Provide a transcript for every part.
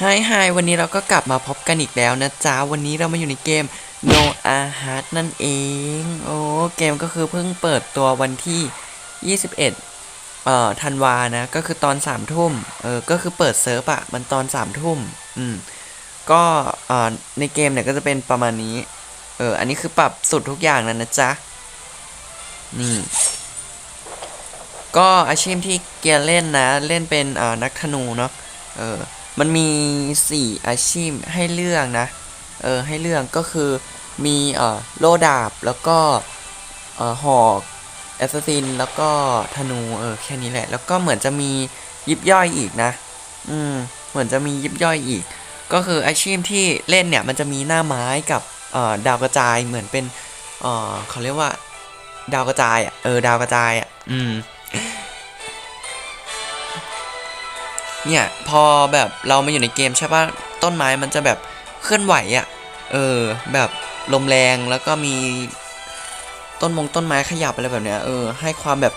ไฮไฮวันนี้เราก็กลับมาพบกันอีกแล้วนะจ๊ะ วันนี้เรามาอยู่ในเกม No a Heart นั่นเอง โอ้เกมก็คือเพิ่งเปิดตัววันที่ 21 เอ่อธันวานะ ก็คือตอน3ามทุ่มเออก็คือเปิดเซิร์ฟอะมันตอน3ามทุ่มอืมก็เอ่อในเกมเนี่ยก็จะเป็นประมาณนี้ เอออันนี้คือปรับสุดทุกอย่างแล้วนะจ๊ะ นี่ ก็อาชีพที่เกียร์เล่นนะ เล่นเป็นอ่านักธนูเนาะเออ มันมี 4 อาชีพให้เลือกนะ เออ ให้เลือกก็คือมีเอ่อโลดาบ แล้วก็เอ่อหอกแอสซัสซินแล้วก็ธนู เออ แค่นี้แหละ แล้วก็เหมือนจะมียิบย่อยอีกนะ อืม เหมือนจะมียิบย่อยอีก ก็คืออาชีพที่เล่นเนี่ย มันจะมีหน้าไม้กับเอ่อดาวกระจายเหมือนเป็นเอ่อเขาเรียกว่า ดาวกระจายอะ เออ ดาวกระจายอะ อืม เนี่ยพอแบบเรามาอยู่ในเกมใช่ป่ะต้นไม้มันจะแบบเคลื่อนไหวอะ่ะเออแบบลมแรงแล้วก็มีต้นมงต้นไม้ขยับอะไรแบบเนี้ยเออให้ความแบบ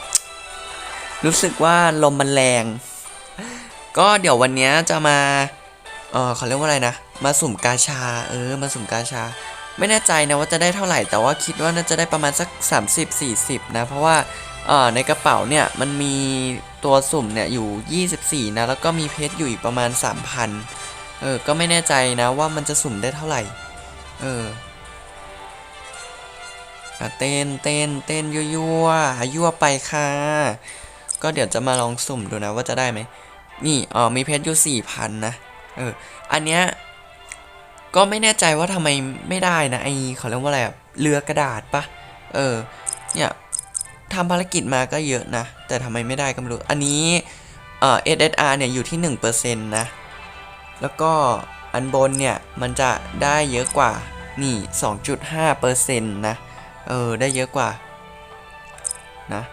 รู้สึกว่าลมมันแรง ก็เดี๋ยววันเนี้ยจะมาเออเขาเรียกว่าอะไรนะ มาสุ่มกาชา เออ มาสุ่มกาชา ไม่แน่ใจนะว่าจะได้เท่าไหร่ แต่ว่าคิดว่าน่าจะได้ประมาณสัก 30-40 นะ เพราะว่าเออในกระเป๋าเนี่ยมันมี ตัวสุ่มเนี่ยอยู่ 24 นะ แล้วก็มีเพชรอยู่อีกประมาณ 3,000 เออ ก็ไม่แน่ใจนะว่ามันจะสุ่มได้เท่าไหร่ เออเต้นเต้นเต้นยั่วยั่วยั่วไปค่ะ ก็เดี๋ยวจะมาลองสุ่มดูนะว่าจะได้ไหม นี่อ๋อมีเพชรอยู่ 4,000 นะ เออ อันเนี้ยก็ไม่แน่ใจว่าทำไมไม่ได้นะไอเขาเรียกว่าอะไรเรือกระดาษปะเออ เนี่ย ทำภารกิจมาก็เยอะนะ แต่ทำไมไม่ได้ก็ไม่รู้ อันนี้เอ่อ SSR เนี่ยอยู่ที่ 1%นะ แล้วก็อันบนเนี่ย มันจะได้เยอะกว่า นี่ 2.5%นะ เออ ได้เยอะกว่า นะ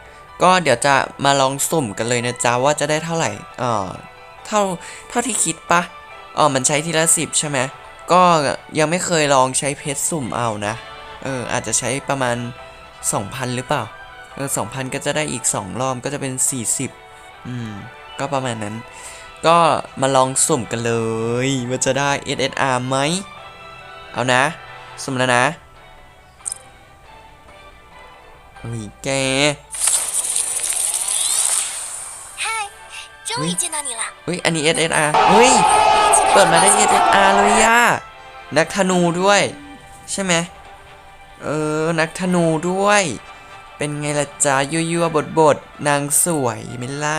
ก็เดี๋ยวจะมาลองสุ่มกันเลยนะจ๊ะ ว่าจะได้เท่าไหร่ เออเท่า เท่าที่คิดปะอ๋อมันใช้ทีละสิบใช่ไหม ก็ยังไม่เคยลองใช้เพชรสุ่มเอานะ เออ อาจจะใช้ประมาณ 2,000 หรือเปล่า เออ2,000 ก็จะได้อีก 2 รอบก็จะเป็น 40 อืม ก็ประมาณนั้น ก็มาลองสุ่มกันเลยว่าจะได้ SSR ไหม เอานะ สุ่มแล้วนะเฮ้ยแกเฮ้ยเฮ้ย อันนี้ SSR เฮ้ย เปิดมาได้ SSR เลยย่านักธนูด้วย ใช่ไหม เออ นักธนูด้วย เป็นไงล่ะจ๊ายั่วๆบทบทนางสวยมิล่า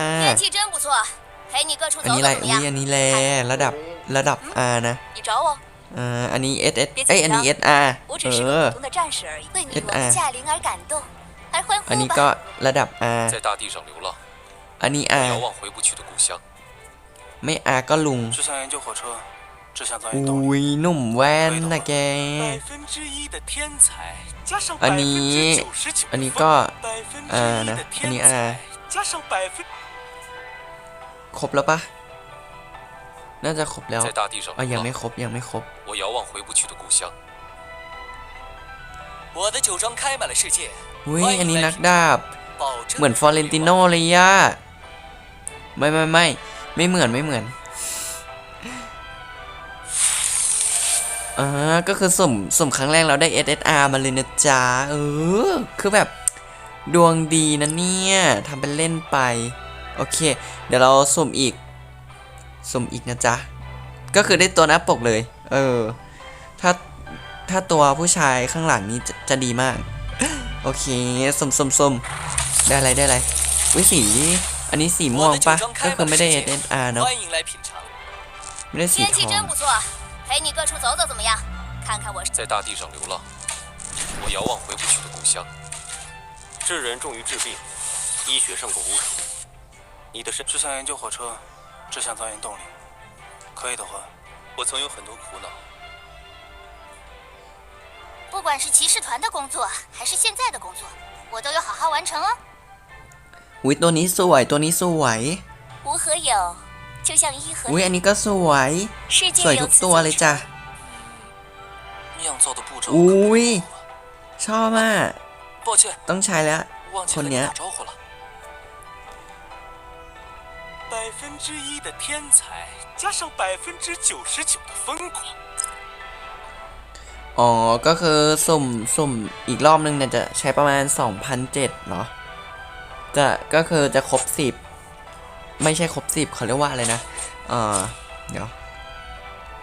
อันนี้อะไรอันนี้อันนี้แลระดับระดับ R นะอ่าอันนี้ S S เอ้ยอันนี้ S R เออ S R อันนี้ก็ระดับ R อันนี้ R ไม่ R ก็ลุง อุ้ยหนุ่มแว่นนะแก อันนี้ อันนี้ก็อ่านะ อันนี้อ่าครบแล้วปะน่าจะครบแล้วอะยังไม่ครบยังไม่ครบอุ้ยอันนี้นักดาบ เหมือนฟอเรนติโนเลยย่าไม่ไม่ไม่ไม่เหมือนไม่เหมือน อ่าก็คือสุ่มสุ่มครั้งแรกเราได้ SSR มาเลยนะจ๊ะเออคือแบบดวงดีนะเนี่ยทำเป็นเล่นไป โอเค เดี๋ยวเราสุ่มอีก สุ่มอีกนะจ๊ะ ก็คือได้ตัวน้าปกเลย เออ ถ้าถ้าตัวผู้ชายข้างหลังนี้จะจะดีมาก โอเคสุ่มสุ่มสุ่มได้อะไรได้อะไรวิสี อันนี้สีม่วงปะก็คือไม่ได้ SSR เนาะไม่ได้สีทอง 陪你各处走走怎么样？看看我在大地上流浪，我遥望回不去的故乡。治人重于治病，医学胜过巫术。你的身只想研究火车，只想钻研动力。可以的话，我曾有很多苦恼。不管是骑士团的工作，还是现在的工作，我都有好好完成哦。维多尼索，维多尼索，维。吾何有？就像一和 อุ้ยอันนี้ก็สวย 世 สวย 界 ทุ 由 ก 此 ตัว 组 เลย 成 จ้ะ 酿造的步骤 อุ้ยชอบมาก 抱歉， ต้องใช้แล้ว 忘记和 คน 你 เนี้ย 打招呼了。 百分之一的天才加上百分之九十九的疯狂， อ๋อ ก็คือสุ่มสุ่มอีกรอบนึงเนี่ยจะใช้ประมาณ 2,007เนาะจะก็คือจะครบ 10 ไม่ใช่ครบ10เขาเรียกว่าอะไรนะเออเดี๋ยว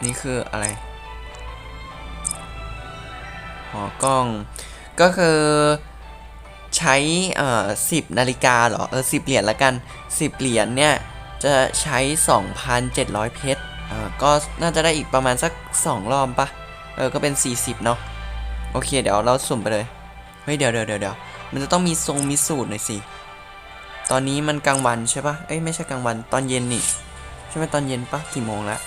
นี่คืออะไรหอกล้อง ก็คือใช้เอ่อ10นาฬิกาเหรอ เออ10เหรียญละกัน10เหรียญเนี่ย จะใช้ 2,700 เพชรอ่าก็น่าจะได้อีกประมาณสัก 2 รอบปะเออ ก็เป็น 40 เนาะ โอเค เดี๋ยวเราสุ่มไปเลย เฮ้ย เดี๋ยวเดี๋ยวเดี๋ยวเดี๋ยวมันจะต้องมีทรงมีสูตรหน่อยสิ ตอนนี้มันกลางวันใช่ปะเอ้ยไม่ใช่กลางวันตอนเย็นนี่ใช่ไหมตอนเย็นปะกี่โมงแล้ว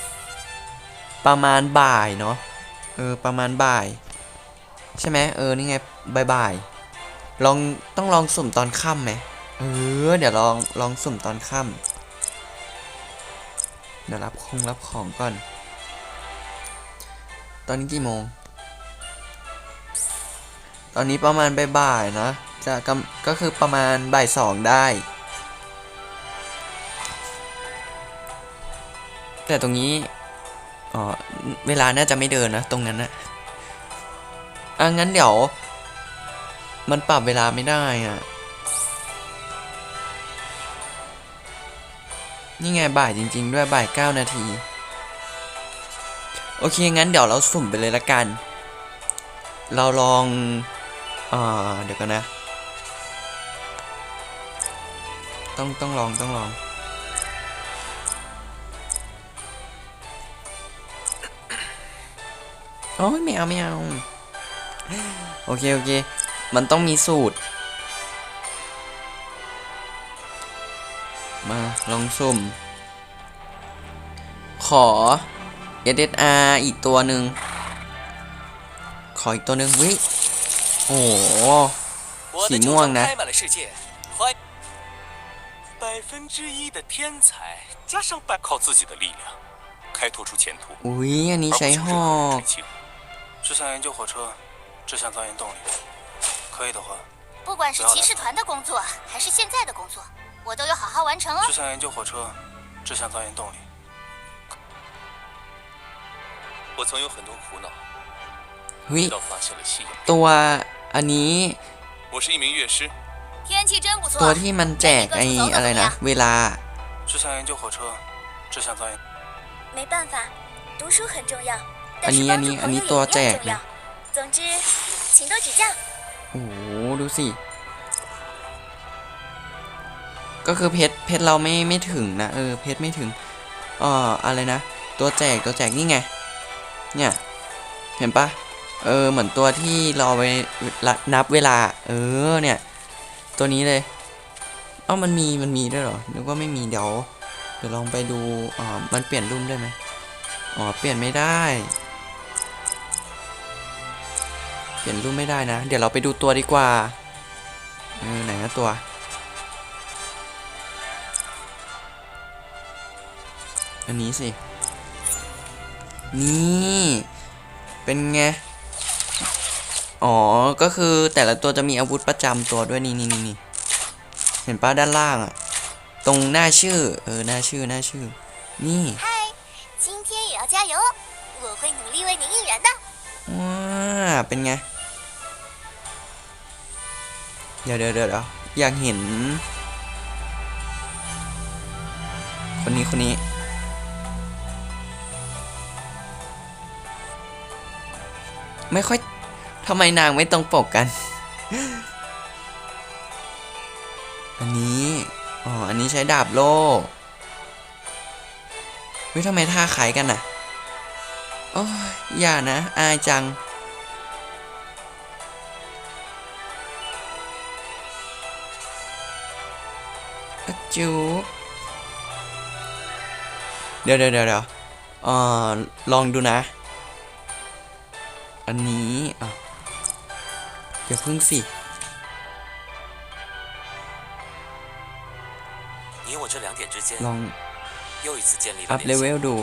ประมาณบ่ายเนาะเออประมาณบ่าย ใช่ไหมเออนี่ไงบ่ายบ่ายลองต้องลองสุ่มตอนค่ำไหมเออเดี๋ยวลองลองสุ่มตอนค่ำเดี๋ยวรับคงรับของก่อน ตอนนี้กี่โมง ตอนนี้ประมาณบ่ายๆนะ จะกก็คือประมาณบ่ายสองได้ แต่ตรงนี้อ๋อเวลาน่าจะไม่เดินนะ ตรงนั้นนะอะงั้นเดี๋ยว มันปรับเวลาไม่ได้อะ นี่ไงบ่ายจริง ๆ ด้วยบ่ายเก้านาทีโอเค งั้นเดี๋ยวเราสุ่มไปเลยละกัน เราลองเอ่อเดี๋ยวกันนะ ต้องต้องลองต้องลอง โอ้ยไม่เอาไม่เอา โอเค โอเค มันต้องมีสูตร มาลองสุ่ม ขอ SSR อีกตัวหนึ่ง ขออีกตัวหนึ่งวิโอ้สีม่วงนะ 百分之一的天才加上百靠自己的力量开拓出前途。喂呀你谁哦只想研究火车只想钻研动力。可以的话。不管是骑士团的工作还是现在的工作我都有好好完成哦。只想研究火车只想钻研动力。我曾有很多苦恼直到发现了信仰洞外阿尼我是一名乐师。 ตัวที่มันแจกไอ้อะไรนะเวลาอันนี้อันนี้อันนี้ตัวแจกนะโอ้โหดูสิ ก็คือเพชรเพชรเราไม่ไม่ถึงนะเออเพชรไม่ถึงเอ่ออะไรนะ ตัวแจกตัวแจกนี่ไง เนี่ย เห็นปะเออเหมือนตัวที่เราไปนับเวลา เออเนี่ย ตัวนี้เลย เอ้ามันมีมันมีด้วยเหรอ นึกว่าไม่มีเดี๋ยวเดี๋ยวลองไปดูอ่ามันเปลี่ยนรุ่นได้ไหมอ๋อเปลี่ยนไม่ได้ เปลี่ยนรุ่นไม่ได้นะ เดี๋ยวเราไปดูตัวดีกว่าเออไหนนะตัวอันนี้สิ นี่ เป็นไง อ๋อ ก็คือแต่ละตัวจะมีอาวุธประจำตัวด้วยนี่นี่นี่เห็นป้าด้านล่างอะตรงหน้าชื่อ เออหน้าชื่อหน้าชื่อ นี่ว้าเป็นไง เดี๋ยวเดี๋ยวเดี๋ยวอยากเห็น คนนี้คนนี้ไม่ค่อย ทำไมนางไม่ตรงปกกัน อันนี้ อ๋อ อันนี้ใช้ดาบโล่เฮ้ยทำไมท่าขายกันน่ะโอ้ยอย่านะ อายจัง จูบเดี๋ยวเดี๋ยวเดี๋ยวเดี๋ยวเอ่อลองดูนะ อันนี้อะ อย่าพึ่งสิลองอัพเลเวลดู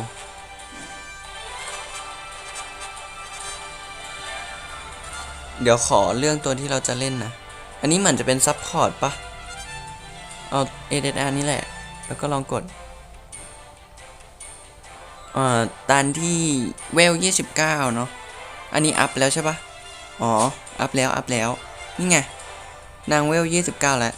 เดี๋ยวขอเรื่องตัวที่เราจะเล่นนะ อันนี้เหมือนจะเป็นซับพอร์ตปะเอา ADR นี่แหละ แล้วก็ลองกดเอ่อตานที่เวล 29 เนาะ อันนี้อัพแล้วใช่ปะอ๋อ อัพแล้ว อัพแล้ว นี่ไง นางเวล 29 แล้ว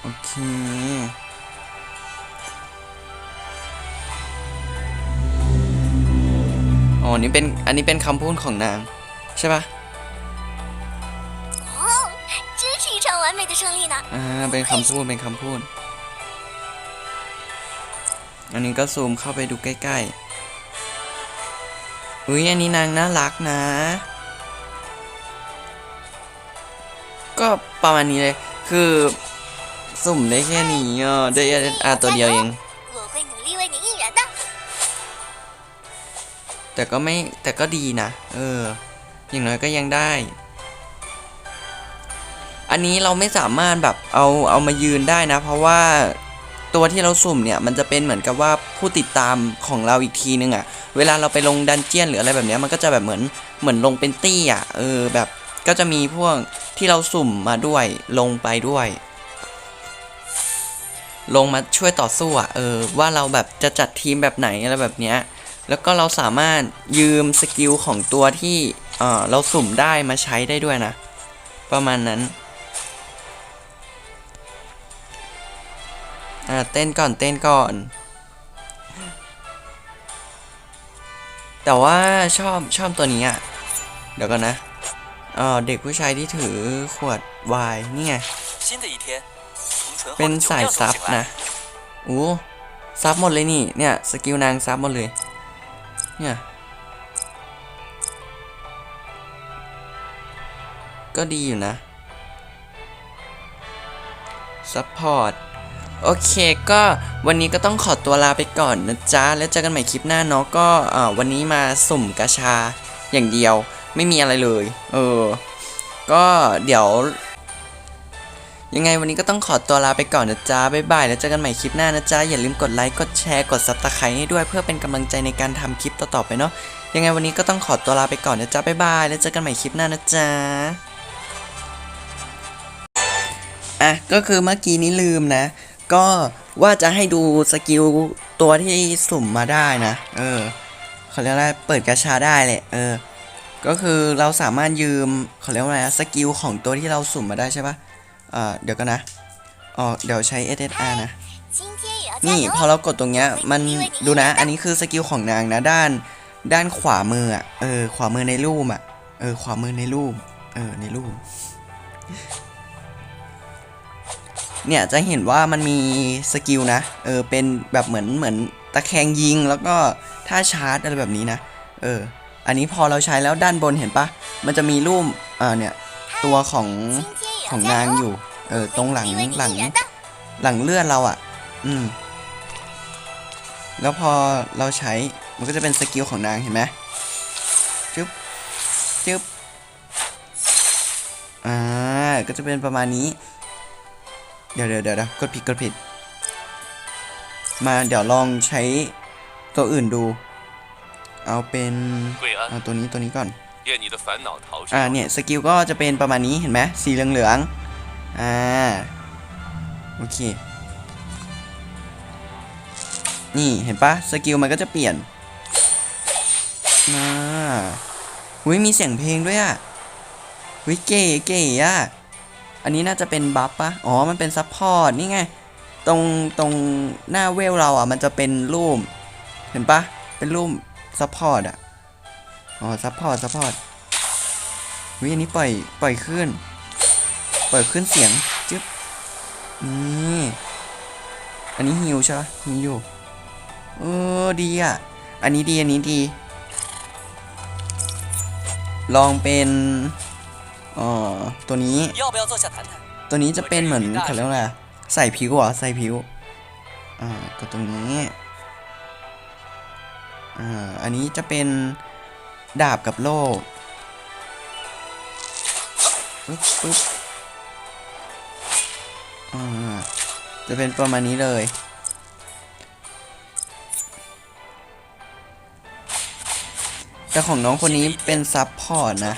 โอเค อ๋อ นี่เป็น อันนี้เป็นคำพูดของนาง ใช่ปะอ่า เป็นคำพูด เป็นคำพูด อันนี้ก็ซูมเข้าไปดูใกล้ๆ อุ้ยอันนี้นางน่ารักนะ ก็ประมาณนี้เลย คือสุ่มได้แค่นี้อ่อได้อาตัวเดียวเองแต่ก็ไม่แต่ก็ดีนะ เออ อย่างน้อยก็ยังได้ อันนี้เราไม่สามารถแบบเอาเอามายืนได้นะ เพราะว่า ตัวที่เราสุ่มเนี่ยมันจะเป็นเหมือนกับว่าผู้ติดตามของเราอีกทีนึงอะ่ะ เวลาเราไปลงดันเจียนหรืออะไรแบบเนี้ยมันก็จะแบบเหมือนเหมือนลงเป็นตี้อะ่ะเออแบบก็จะมีพวกที่เราสุ่มมาด้วยลงไปด้วย ลงมาช่วยต่อสู้อะ่ะเออว่าเราแบบจะจัดทีมแบบไหนอะไรแบบเนี้ยแล้วก็เราสามารถยืมสกิลของตัวที่เออเราสุ่มได้มาใช้ได้ด้วยนะ ประมาณนั้น อ่าเต้นก่อนเต้นก่อน แต่ว่าชอบชอบตัวนี้อะ เดี๋ยวก่อนนะเออเด็กผู้ชายที่ถือขวดวายนี่ไงเป็นสายซับนะอู้ซับหมดเลยนี่ เนี่ยสกิลนางซับหมดเลย เนี่ย ก็ดีอยู่นะซัพพอร์ต โอเคก็วันนี้ก็ต้องขอตัวลาไปก่อนนะจ๊ะ แล้วเจอกันใหม่คลิปหน้าเนาะก็วันนี้มาสุ่มกาชาอย่างเดียว ไม่มีอะไรเลย เออ ก็เดี๋ยว ยังไงวันนี้ก็ต้องขอตัวลาไปก่อนนะจ๊ะบ๊ายบายแล้วเจอกันใหม่คลิปหน้านะจ๊ะ อย่าลืมกดไลค์กดแชร์กดซับสไครต์ให้ด้วยเพื่อเป็นกำลังใจในการทำคลิปต่อๆไปเนาะยังไงวันนี้ก็ต้องขอตัวลาไปก่อนนะจ๊ะบ๊ายบายแล้วเจอกันใหม่คลิปหน้านะจ๊ะอะก็คือเมื่อกี้นี้ลืมนะ ก็ว่าจะให้ดูสกิลตัวที่สุ่มมาได้นะ เออเขาเรียกอะไรเปิดกระชาได้เลยเออ ก็คือเราสามารถยืมเขาเรียกว่าอะไรสกิลของตัวที่เราสุ่มมาได้ใช่ปะอ่าเดี๋ยวกันนะอ๋อเดี๋ยวใช้ SSR นะ นี่พอเรากดตรงเนี้ยมันดูนะ อันนี้คือสกิลของนางนะด้านด้านขวามืออะเออขวามือในรูปอะเออขวามือในรูปเออในรูป เนี่ยจะเห็นว่ามันมีสกิลนะ เออ เป็นแบบเหมือนเหมือนตะแคงยิงแล้วก็ท่าชาร์จอะไรแบบนี้นะ เออ อันนี้พอเราใช้แล้วด้านบนเห็นปะ มันจะมีรูป เออเนี่ย ตัวของของนางอยู่ เออ ตรงหลังหลังหลังเลื่อนเราอะ่ะ อืม แล้วพอเราใช้ มันก็จะเป็นสกิลของนางเห็นไหมจึ๊บจึ๊บ อ่า ก็จะเป็นประมาณนี้ เดี๋ยวเดี๋ยวเดี๋ยวกดผิดกดผิด มาเดี๋ยวลองใช้ตัวอื่นดู เอาเป็นเอาตัวนี้ตัวนี้ก่อนอ่าเนี่ยสกิลก็จะเป็นประมาณนี้เห็นไหมสีเหลืองเหลืองอ่าโอเค นี่เห็นปะสกิลมันก็จะเปลี่ยนมาอุ้ยมีเสียงเพลงด้วยอะอุ้ยเก๋เก๋อะ อันนี้น่าจะเป็นบัฟปะอ๋อ มันเป็นซัพพอร์ตนี่ไง ตรงตรงหน้าเวลเราอะ มันจะเป็นรูป เห็นปะเป็นรูปซัพพอร์ตอะ อ๋อ ซัพพอร์ตซัพพอร์ตวิอันนี้ปล่อยปล่อยขึ้น ปล่อยขึ้นเสียงจึ๊บ นี่ อันนี้ฮิวใช่ปะฮิวอยู่ เออ ดีอะ อันนี้ดี อันนี้ดี ลองเป็น อ๋อตัวนี้ตัวนี้จะเป็นเหมือนเขาเรียกว่าอะไรใส่ผิวเหรอใส่ผิวอ่าก็ตรงนี้อ่าอันนี้จะเป็นดาบกับโล่ปึ๊บปึ๊บอ่าจะเป็นประมาณนี้เลยแต่ของน้องคนนี้เป็นซับพอร์ตนะ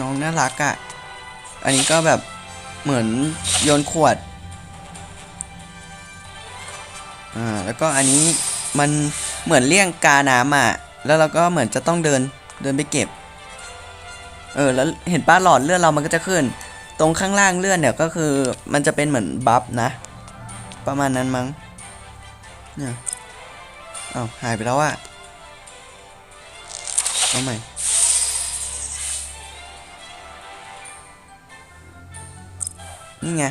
น้องน่ารักอะ่ะ อันนี้ก็แบบเหมือนโยนขวด อ่า แล้วก็อันนี้มันเหมือนเลี่ยงกาน้ำอะ แล้วเราก็เหมือนจะต้องเดินเดินไปเก็บ เออ แล้วเห็นป้าหลอดเลือดเรามันก็จะขึ้น ตรงข้างล่างเลือดเนี่ยก็คือมันจะเป็นเหมือนบัฟนะ ประมาณนั้นมั้ง เนี่ยอ้าวหายไปแล้วอะเอาใหม่ นี่ไง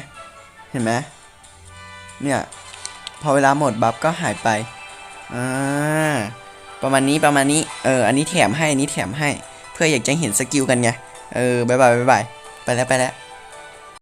เห็นไหมเนี่ย พอเวลาหมดบัฟก็หายไป อ่า ประมาณนี้ประมาณนี้ เออ อันนี้แถมให้ อันนี้แถมให้ เพื่ออยากจะเห็นสกิลกันไง เออบายบายบายบาย ไปแล้วไปแล้ว